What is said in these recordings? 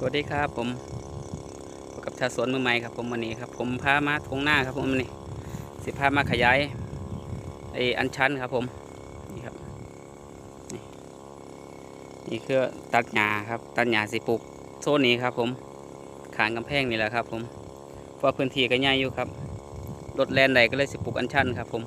สวัสดีครับผมพบกับชาวสวนมือใหม่ครับผมวันนี้ครับ ผมพามาทงหน้าครับผมวันนี้สิพามาขยายไออันชันครับผมนี่ครับนี่นี่คือตัดหญ้าครับ ตัดหญ้าสิปลูกโซนนี้ครับ ผมขางกำแพงนี่แหละครับ ผมเพราะพื้นที่ก็ใหญ่อยู่ครับรถแลนใดก็เลยสิปลูกอันชันครับ ผม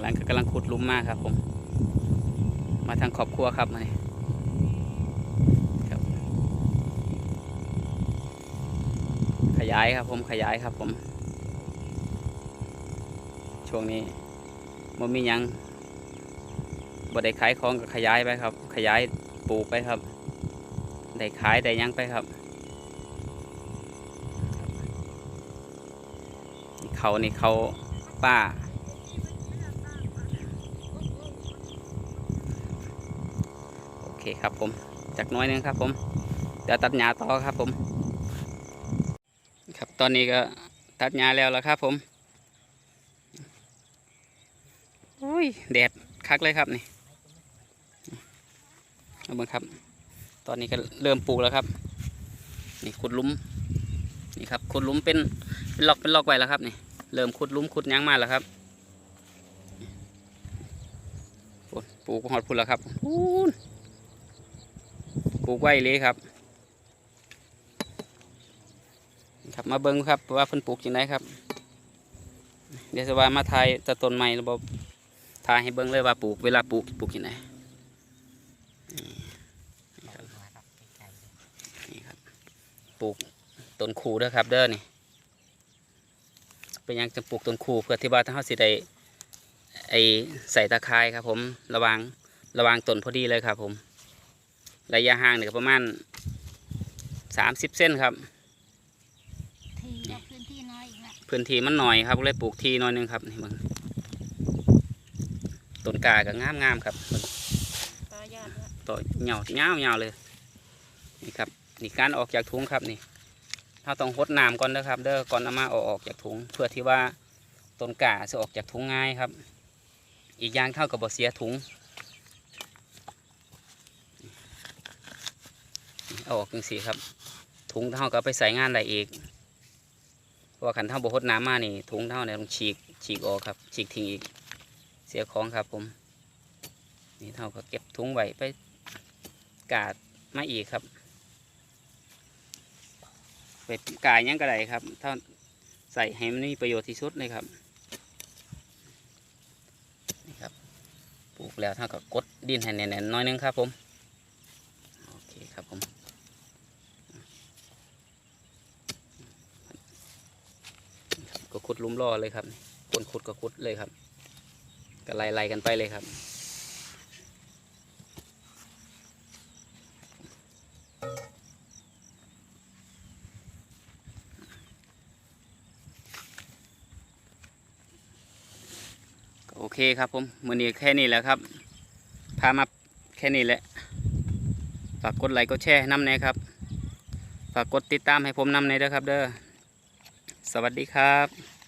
างหลังก็กำลังขุดลุมมากครับ ผม มาทางครอบครัวครับมาครับขยายครับผมขยายครับ ผม ช่วงนี้มันมียังบ่ได้ขายของก็ขยายไปครับ ขยายปลูกไปครับได้ขายได้ยังไปครับเขานี่เขาป้า โอ เคครับผมจากน้อยนึงครับ ผมเดี๋ยวตัดหญ้าต่อครับผม ครับตอนนี้ก็ตัดหญ้าแล้วแล้วครับ ผมอุ้ยแดดคักเลยครับนี่เอาเบิ่งครับ ตอนนี้ก็เริ่มปลูกแล้วครับ นี่ขุดลุมนี่ครับขุดลุมเป็นเป็นล็อกเป็นล็อกไว้แล้วครับนี่เริ่มขุดลุมขุดยังมาแล้วครับปลูกหอดพุ่นแล้วครับพูน ลูกไว้เลยครับครับมาเบิ้งครับว่าเพิ่นปลูกจังไดครับ เดี๋ยวจะว่ามาทายแตะต้นใหม่ระบบทายให้เบิ้งเลยว่าปลูกเวลาปลูกปลูกจังไดนี่ครับนี่ครับปลูกต้นคูด้อครับ เด้อนี่เป็นยังจะปลูกต้นคูเพื่อที่ว่าถ้าเขาสิได้ไอใส่ตะไคร้ครับ ผมระวังระวังต้นพอดีเลยครับ ผม ระยะห่างเนี่ยก็ประมาณสามสิบเส้นครับ ทีก็พื้นที่น้อยอีกละพื้นที่มันหน่อยครับก็เลยปลูกทีหน้อยหนึงครับนี่มึงต้นกาก็งามงามๆครับเบิ่งต่อยอดด้วยต่อเหงาเงาเงาเลยนี่ครับนี่การออกจากถุงครับนี่เราต้องหดน้ำก่อนนะครับ เด้อก่อนเอามาเอาออกจากถุง เพื่อที่ว่าต้นกาจะออกจากถุงง่ายครับ อีกอย่างเท่ากับบ่เสียถุง อาออกจังสีครับ ถุงเท่ากับไปใส่งานอะได้อีกว่าขันเท่าบหดน้ำมานี่ถุงเท่าเนี่ยต้องฉีกฉีกออกครับ ฉีกทิ้งอีกเสียของครับผม นี่เท่ากับเก็บถุงไว้ไปกาดมาอีกครับ ไปกายยังก็ไดครับถ้าใส่ให้มันมีประโยชน์ที่สุดเลยครับนี่ครับปลูกแล้วเท่ากับกดดินให้แน่นๆน้อยนึงครับผมโอเคครับผม ก็ ขุดลุมรอเลยครับคนขุดก็ขุดเลยครับก็ไล่ๆกันไปเลยครับโอเคครับผมมือนี้แค่นี้แหละครับ พามาแค่นี้แหละ ฝากกดไลค์กดแชร์น้ำแน่ครับ ฝากกดติดตามให้ผมน้ำในเด้อครับเด้อ สวัสดีครับ